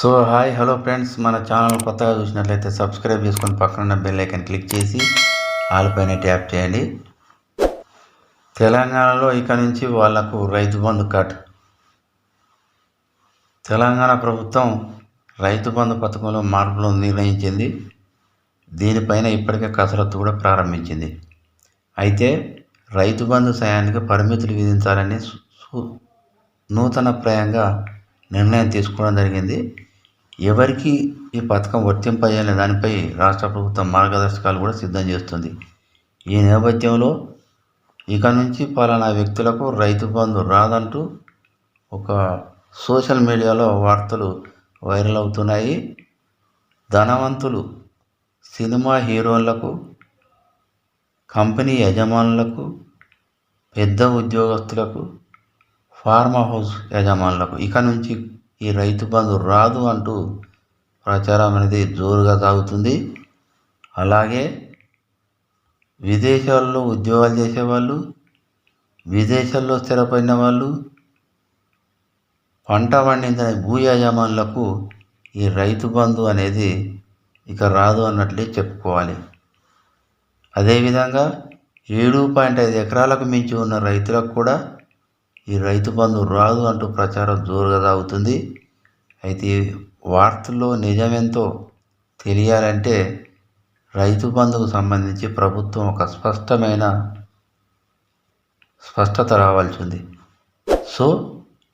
So hi hello friends. మన channel కొత్తగా చూసినట్లయితే సబ్స్క్రైబ్ చేసుకొని పక్కన ఉన్న బెల్ ఐకన్ క్లిక్ చేసి ఆల్ పైన ట్యాప్ చేయండి. తెలంగాణలో ఇక నుంచి వాళ్ళకు రైతు బంధు కట్. తెలంగాణ ప్రభుత్వం రైతు బంధు పథకంలో మార్పులు నిర్ణయించింది. దీనిపైన ఇప్పటికే కసరత్తు కూడా ప్రారంభించింది. అయితే రైతు బంధు సాయానికి పరిమితులు విధించాలని సు- నూతన ప్రయంగా నిర్ణయం తీసుకోవడం జరిగింది. ఎవరికి ఈ పథకం వర్తింపజేయాలనే దానిపై రాష్ట్ర ప్రభుత్వం మార్గదర్శకాలు కూడా సిద్ధం చేస్తుంది. ఈ నేపథ్యంలో ఇక నుంచి పలానా వ్యక్తులకు రైతు బంధు రాదంటూ ఒక సోషల్ మీడియాలో వార్తలు వైరల్ అవుతున్నాయి. ధనవంతులు సినిమా హీరోలకు కంపెనీ యజమానులకు పెద్ద ఉద్యోగస్తులకు ఫార్మా హౌస్ యజమానులకు ఇక నుంచి ఈ రైతు బంధు రాదు అంటూ ప్రచారం అనేది జోరుగా సాగుతుంది. అలాగే విదేశాల్లో ఉద్యోగాలు చేసేవాళ్ళు విదేశాల్లో స్థిరపడిన వాళ్ళు పంట పండించిన భూ యజమానులకు ఈ రైతు బంధు అనేది ఇక రాదు అన్నట్లే చెప్పుకోవాలి. అదేవిధంగా ఏడు పాయింట్ ఐదు ఎకరాలకు మించి ఉన్న రైతులకు కూడా ఈ రైతు బంధు రాదు అంటూ ప్రచారం జోరుగా సాగుతుంది. అయితే వార్తల్లో నిజమెంతో తెలియాలంటే రైతు బంధుకు సంబంధించి ప్రభుత్వం ఒక స్పష్టమైన స్పష్టత రావాల్సి ఉంది. సో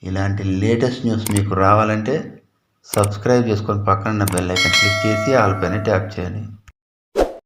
ఇలాంటి లేటెస్ట్ న్యూస్ మీకు రావాలంటే సబ్స్క్రైబ్ చేసుకొని పక్కన బెల్ ఐకన్ క్లిక్ చేసి ఆల్ పైన ట్యాప్ చేయండి.